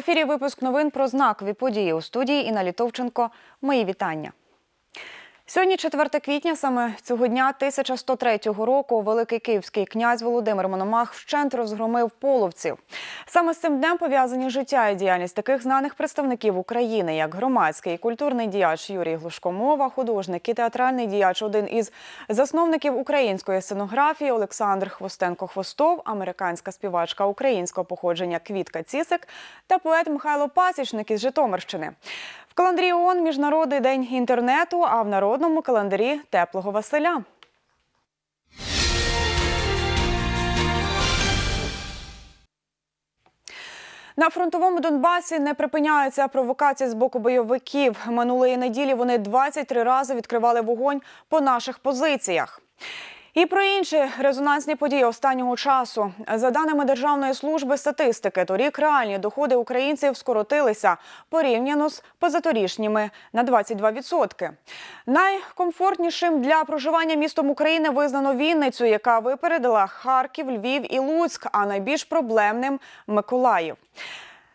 Ефірі випуск новин про знакові події у студії Інна Літовченко. Мої вітання. Сьогодні 4 квітня, саме цього дня 1103 року, великий київський князь Володимир Мономах вщент розгромив половців. Саме з цим днем пов'язані життя і діяльність таких знаних представників України, як громадський і культурний діяч Юрій Глушкомова, художник і театральний діяч, один із засновників української сценографії Олександр Хвостенко-Хвостов, американська співачка українського походження Квітка Цісик та поет Михайло Пасічник із Житомирщини. Календарі ООН Міжнародний день інтернету, а в народному календарі теплого Василя. На фронтовому Донбасі не припиняються провокації з боку бойовиків. Минулої неділі вони 23 рази відкривали вогонь по наших позиціях. І про інші резонансні події останнього часу. За даними Державної служби статистики, торік реальні доходи українців скоротилися порівняно з позаторішніми на 22%. Найкомфортнішим для проживання містом України визнано Вінницю, яка випередила Харків, Львів і Луцьк, а найбільш проблемним Миколаїв.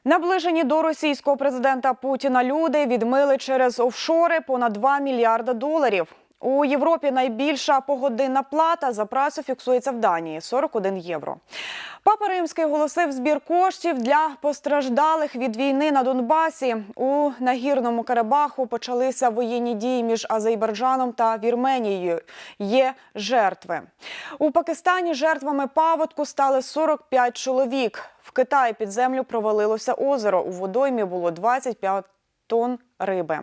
Наближені до російського президента Путіна люди відмили через офшори понад 2 мільярда доларів. У Європі найбільша погодинна плата за працю фіксується в Данії 41 євро. Папа Римський оголосив збір коштів для постраждалих від війни на Донбасі. У нагірному Карабаху почалися воєнні дії між Азербайджаном та Вірменією. Є жертви. У Пакистані жертвами паводку стали 45 чоловік. В Китаї під землю провалилося озеро. У водоймі було 25 тонн риби.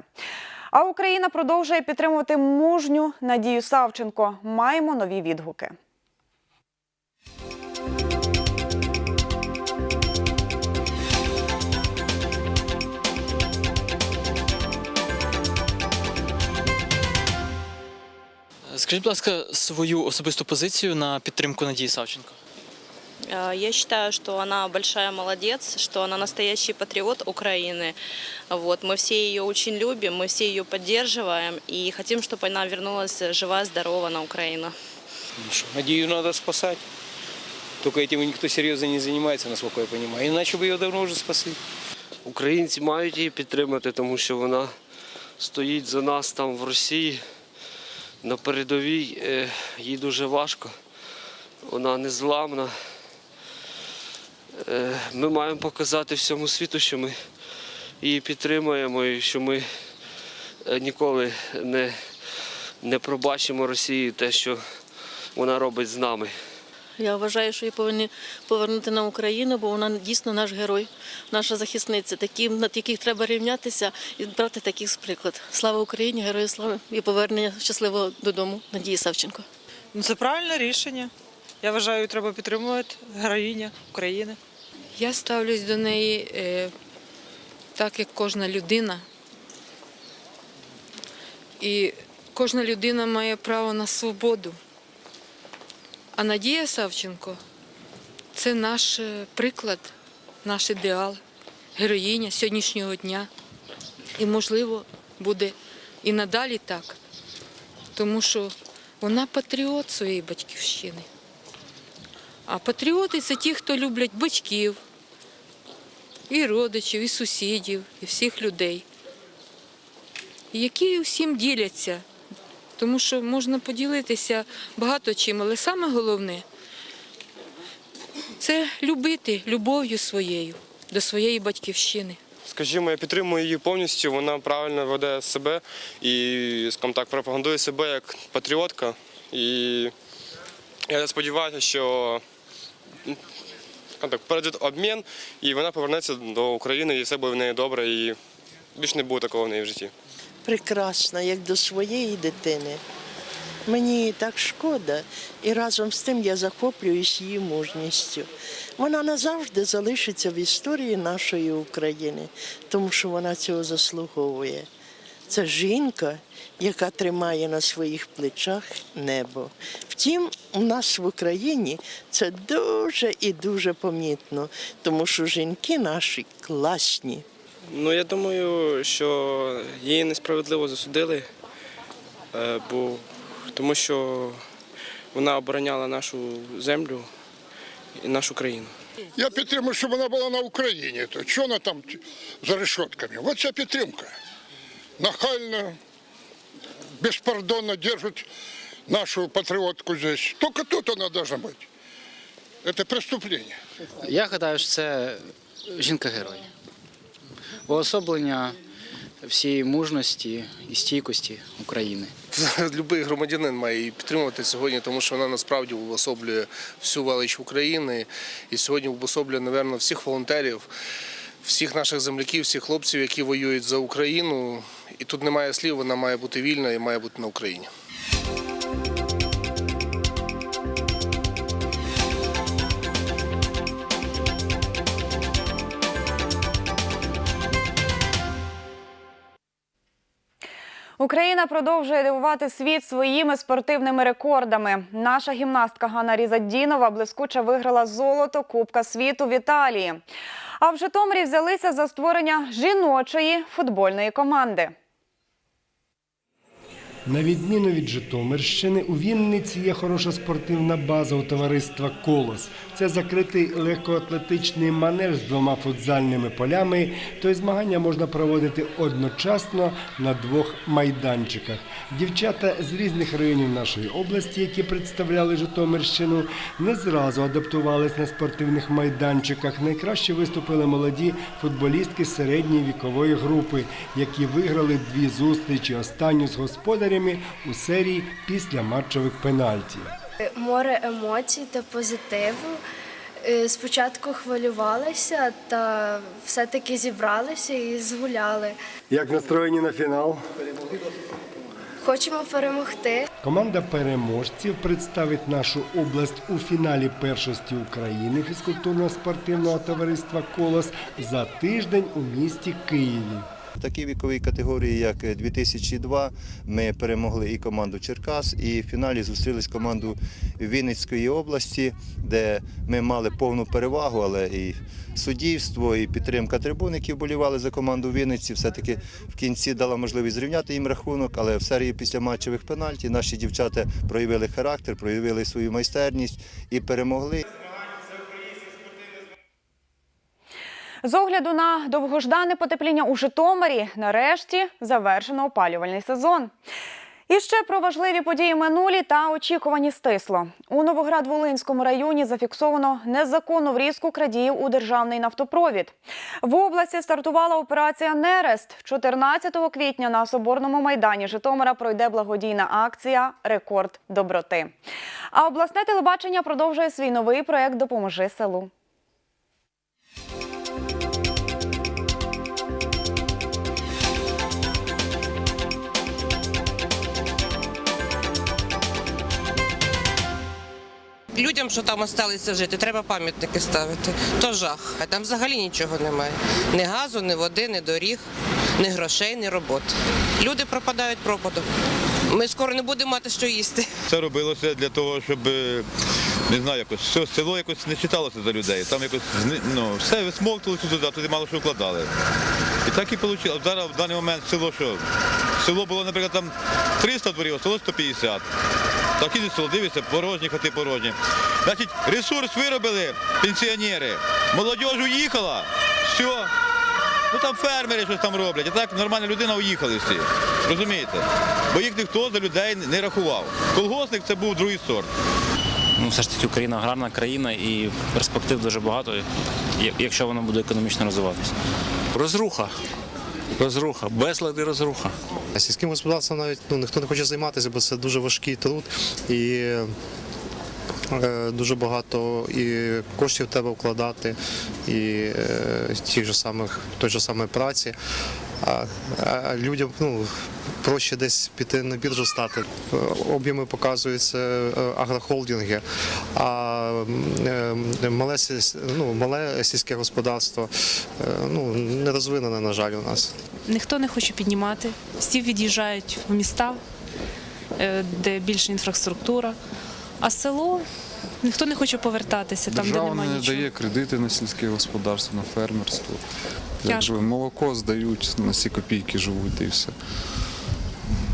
А Україна продовжує підтримувати мужню Надію Савченко. Маємо нові відгуки. Скажіть, будь ласка, свою особисту позицію на підтримку Надії Савченко. Э, Я считаю, что она большая молодец, что она настоящий патриот Украины. Вот. Мы все ее очень любим, мы все ее поддерживаем и хотим, чтобы она вернулась жива, здорова на Украину. Ну что, Надею надо спасать. Только этим никто серьезно не занимается, насколько я понимаю. Иначе бы ее давно уже спасли. Українці мають її підтримати, тому що вона стоїть за нас там в Росії. На передовій Е, їй дуже важко. Вона незламна. Е, Ми маємо показати всьому світу, що ми її підтримуємо і що ми е, ніколи не, не пробачимо Росії те, що вона робить з нами. Я вважаю, що її повинні повернути на Україну, бо вона дійсно наш герой, наша захисниця, такі, над яких треба рівнятися і брати таких з приклад. Слава Україні, герої слави і повернення щасливого додому Надії Савченко. Ну, це правильне рішення. Я вважаю, треба підтримувати героїня України. Я ставлюсь до неї е, так, як кожна людина. І кожна людина має право на свободу. А Надія Савченко це наш е, приклад, наш ідеал, героїня сьогоднішнього дня. І, можливо, буде і надалі так, тому що вона патріот своєї батьківщини. А патріоти це ті, хто люблять батьків, і родичів, і сусідів, і всіх людей, які всім діляться, тому що можна поділитися багато чим, але саме головне це любити любов'ю своєю до своєї батьківщини. Скажімо, я підтримую її повністю. Вона правильно веде себе і скажімо так, пропагандує себе як патріотка. І я сподіваюся, що так, пройде обмін, і вона повернеться до України, і все буде в неї добре, і більше не буде такого в неї в житті. прекрасна, як до своєї дитини. Мені так шкода, і разом з тим я захоплююсь її мужністю. Вона назавжди залишиться в історії нашої України, тому що вона цього заслуговує. Це жінка, яка тримає на своїх плечах небо. Втім, у нас в Україні це дуже і дуже помітно, тому що жінки наші класні. Ну, я думаю, що її несправедливо засудили, е, бо тому що вона обороняла нашу землю і нашу країну. Я підтримую, щоб вона була на Україні. То що вона там за решетками? Ось ця підтримка. Нахально, безпардонно держать нашу патріотку здесь. Тільки тут вона должна бути. Це преступлення. Я гадаю, що це жінка-герой. Уособлення всієї мужності і стійкості України. Любий громадянин має її підтримувати сьогодні, тому що вона насправді уособлює всю велич України і сьогодні уособлює, напевно, всіх волонтерів, всіх наших земляків, всіх хлопців, які воюють за Україну. І тут немає слів, вона має бути вільна і має бути на Україні. Україна продовжує дивувати світ своїми спортивними рекордами. Наша гімнастка Ганна Різаддінова блискуче виграла золото Кубка світу в Італії. А в Житомирі взялися за створення жіночої футбольної команди. На відміну від Житомирщини, у Вінниці є хороша спортивна база у товариства Колос. Це закритий легкоатлетичний манеж з двома футзальними полями. То й змагання можна проводити одночасно на двох майданчиках. Дівчата з різних районів нашої області, які представляли Житомирщину, не зразу адаптувались на спортивних майданчиках. Найкраще виступили молоді футболістки середньої вікової групи, які виграли дві зустрічі. Останню з господарями у серії після матчових пенальті. Море емоцій та позитиву. Е, Спочатку хвилювалися, та все-таки зібралися і згуляли. Як настроєні на фінал? Хочемо перемогти. Команда переможців представить нашу область у фіналі першості України фізкультурно-спортивного товариства Колос за тиждень у місті Києві. В такій віковій категорії, як 2002, ми перемогли і команду Черкас, і в фіналі зустрілись команду Вінницької області, де ми мали повну перевагу, але і суддівство, і підтримка трибун, які вболівали за команду Вінниці, все-таки в кінці дала можливість зрівняти їм рахунок, але в серії після матчевих пенальті наші дівчата проявили характер, проявили свою майстерність і перемогли. З огляду на довгождане потепління у Житомирі нарешті завершено опалювальний сезон. І ще про важливі події минулі та очікувані стисло. У Новоград-Волинському районі зафіксовано незаконну врізку крадіїв у державний нафтопровід. В області стартувала операція Нерест. 14 квітня на Соборному майдані Житомира пройде благодійна акція Рекорд доброти. А обласне телебачення продовжує свій новий проект Допоможи селу. Людям, що там залишилися жити, треба пам'ятники ставити. То жах. А там взагалі нічого немає. Ні газу, ні води, ні доріг, ні грошей, ні роботи. Люди пропадають пропадом. Ми скоро не будемо мати що їсти. Це робилося для того, щоб е, не знаю, якось село якось не читалося за людей. Там якось ну, все висмоктувалося туди, туди мало що вкладали. І так і вийшло. Зараз в даний момент село що? Село було, наприклад, там 300 дворів, а село 150. Так і село, дивиться, порожні, хати порожні. Значить, ресурс виробили пенсіонери. Молодь уїхала, все. Ну там фермери щось там роблять, а так нормальна людина уїхали всі. Розумієте? Бо їх ніхто за людей не рахував. Колгосник це був другий сорт. Ну, все ж таки Україна гарна країна і перспектив дуже багато, якщо вона буде економічно розвиватися. Розруха. Розруха, безлад і розруха. Сільським господарством навіть ну, ніхто не хоче займатися, бо це дуже важкий труд і дуже багато і коштів треба вкладати, і е, тих же самих, той же самої праці. А, а людям ну, проще десь піти на біржу стати. Е, Об'єми показуються е, агрохолдинги, а е, мале, ну, мале сільське господарство е, ну, не розвинене, на жаль, у нас. Ніхто не хоче піднімати. Всі від'їжджають в міста, е, де більша інфраструктура. А село ніхто не хоче повертатися там, де Держава немає не нічого. дає кредити на сільське господарство, на фермерство. Тяжко. Якби молоко здають, на ці копійки живуть і все.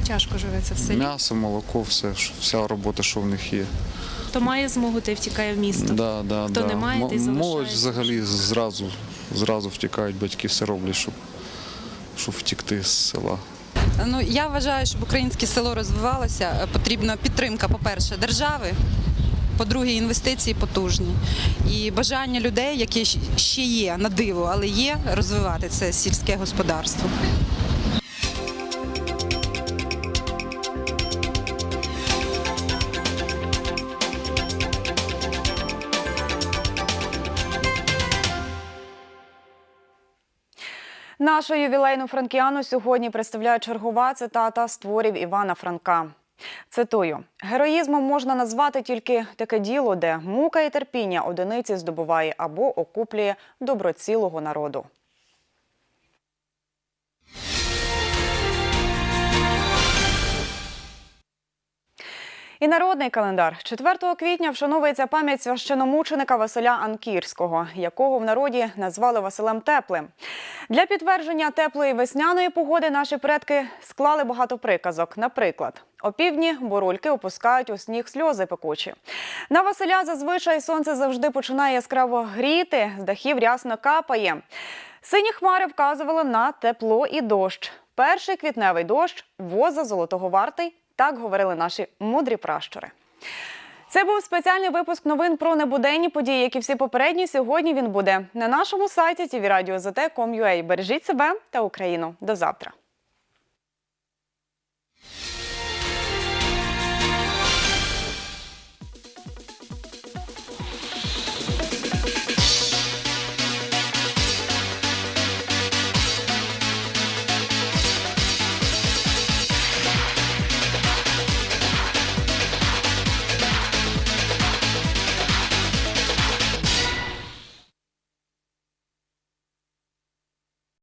Тяжко живеться в селі. М'ясо, молоко, все, вся робота, що в них є. Хто має змогу, той втікає в місто. Да, да, Хто да. не має, той М- Молодь залишається. взагалі зразу, зразу втікають, батьки все роблять, щоб, щоб втікти з села. Ну я вважаю, щоб українське село розвивалося, е, потрібна підтримка, по-перше, держави. По-друге, інвестиції потужні і бажання людей, які ще є на диво, але є розвивати це сільське господарство. Нашу ювілейну франкіану сьогодні представляє чергова цитата з творів Івана Франка. Цитую: героїзмом можна назвати тільки таке діло, де мука і терпіння одиниці здобуває або окуплює доброцілого народу. І народний календар 4 квітня вшановується пам'ять священомученика Василя Анкірського, якого в народі назвали Василем Теплим. Для підтвердження теплої весняної погоди наші предки склали багато приказок. Наприклад, опівдні бурульки опускають у сніг сльози пекучі. На Василя зазвичай сонце завжди починає яскраво гріти, з дахів рясно капає. Сині хмари вказували на тепло і дощ. Перший квітневий дощ воза золотого вартий. Так говорили наші мудрі пращури. Це був спеціальний випуск новин про небуденні події, як і всі попередні. Сьогодні він буде на нашому сайті tvradio.zt.com.ua. Бережіть себе та Україну. До завтра.